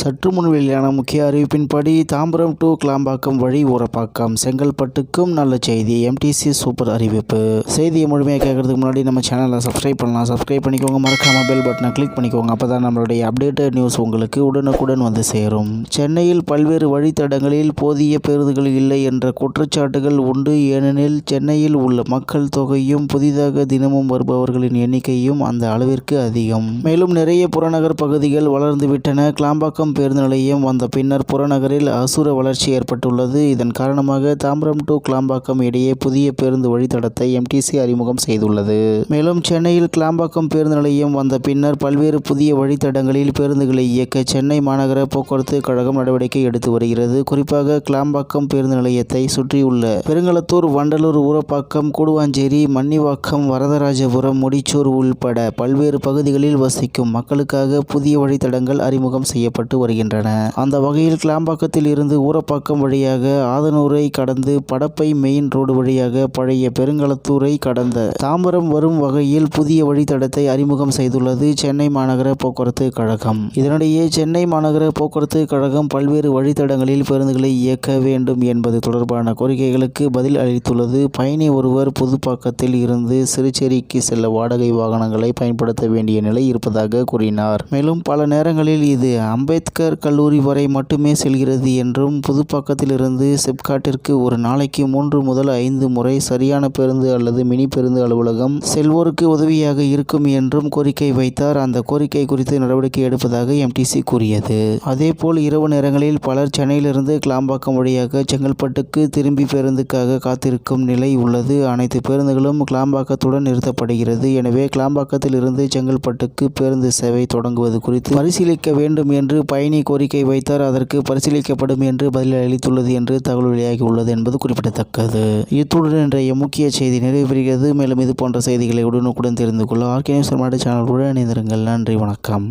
சற்று முன் வெளியான முக்கிய அறிவிப்பின்படி தாம்பரம் டு கிளாம்பாக்கம் வழி ஊரப்பாக்கம் செங்கல்பட்டுக்கும் நல்ல செய்தி எம்டிசி சூப்பர் அறிவிப்பு. செய்தியை முழுமையாக கேட்கறதுக்கு முன்னாடி நம்ம சேனலை சப்ஸ்கிரைப் பண்ணலாம். சப்ஸ்கிரைப் பண்ணிக்கோங்க. மறக்காம பெல் பட்டனை கிளிக் பண்ணிக்கோங்க. அப்போ தான் நம்மளுடைய அப்டேட்டட் நியூஸ் உங்களுக்கு உடனுக்குடன் வந்து சேரும். சென்னையில் பல்வேறு வழித்தடங்களில் போதிய பேருந்துகள் இல்லை என்ற குற்றச்சாட்டுகள் உண்டு. ஏனெனில் சென்னையில் உள்ள மக்கள் தொகையும் புதிதாக தினமும் வருபவர்களின் எண்ணிக்கையும் அந்த அளவிற்கு அதிகம். மேலும் நிறைய புறநகர் பகுதிகள் வளர்ந்துவிட்டன. கிளாம்பாக்கம் பேருந்து நிலையம் வந்த பின்னர் புறநகரில் அசுர வளர்ச்சி ஏற்பட்டுள்ளது. இதன் காரணமாக தாம்பரம் டு கிளாம்பாக்கம் இடையே புதிய பேருந்து வழித்தடத்தை எம்டிசி அறிமுகம் செய்துள்ளது. மேலும் சென்னையில் கிளாம்பாக்கம் பேருந்து நிலையம் வந்த பின்னர் பல்வேறு புதிய வழித்தடங்களில் பேருந்துகளை இயக்க சென்னை மாநகர போக்குவரத்து கழகம் நடவடிக்கை எடுத்து வருகிறது. குறிப்பாக கிளாம்பாக்கம் பேருந்து நிலையத்தை சுற்றியுள்ள பெருங்களத்தூர் வண்டலூர் ஊரப்பாக்கம் கூடுவாஞ்சேரி மன்னிவாக்கம் வரதராஜபுரம் முடிச்சூர் உள்பட பல்வேறு பகுதிகளில் வசிக்கும் மக்களுக்காக புதிய வழித்தடங்கள் அறிமுகம் செய்யப்பட்டு வருகின்றன. அந்த வகையில் கிளாம்பாக்கத்தில் இருந்து ஊரப்பாக்கம் வழியாக ஆதனூரை கடந்து படப்பை மெயின் ரோடு வழியாக பழைய பெருங்களத்தூரை கடந்த தாம்பரம் வரும் வகையில் புதிய வழித்தடத்தை அறிமுகம் செய்துள்ளது சென்னை மாநகர போக்குவரத்து கழகம். இதனிடையே சென்னை மாநகர போக்குவரத்து கழகம் பல்வேறு வழித்தடங்களில் பேருந்துகளை இயக்க வேண்டும் என்பது தொடர்பான கோரிக்கைகளுக்கு பதில் அளித்துள்ளது. பயணி ஒருவர் புதுப்பாக்கத்தில் இருந்து சிறுச்சேரிக்கு செல்ல வாடகை வாகனங்களை பயன்படுத்த வேண்டிய நிலை இருப்பதாக கூறினார். மேலும் பல நேரங்களில் இது அம்பேத்கர் கல்லூரி வரை மட்டுமே செல்கிறது என்றும் புதுப்பாக்கத்திலிருந்து செப்காட்டிற்கு ஒரு நாளைக்கு மூன்று முதல் ஐந்து முறை சரியான பேருந்து அல்லது மினி பேருந்து அலுவலகம் செல்வோருக்கு உதவியாக இருக்கும் என்றும் கோரிக்கை வைத்தார். அந்த கோரிக்கை குறித்து நடவடிக்கை எடுப்பதாக எம்டிசி கூறியது. அதேபோல் இரவு நேரங்களில் பலர் சென்னையிலிருந்து கிளாம்பாக்கம் வழியாக செங்கல்பட்டுக்கு திரும்பி பேருந்துக்காக காத்திருக்கும் நிலை உள்ளது. அனைத்து பேருந்துகளும் கிளாம்பாக்கத்துடன் நிறுத்தப்படுகிறது. எனவே கிளாம்பாக்கத்தில் இருந்து செங்கல்பட்டுக்கு பேருந்து சேவை தொடங்குவது குறித்து பரிசீலிக்க வேண்டும் என்று பயணி கோரிக்கை வைத்தார். அதற்கு பரிசீலிக்கப்படும் என்று பதில் அளித்துள்ளது என்று தகவல் வெளியாகியுள்ளது என்பது குறிப்பிடத்தக்கது. இத்துடன் இன்றைய முக்கிய செய்தி நிறைவு பெறுகிறது மேலும் இது போன்ற செய்திகளை உடனுக்குடன் தெரிந்து கொள்ள ஆர்கே நியூஸ் சேனலுடன் இணைந்திருங்கள். நன்றி வணக்கம்.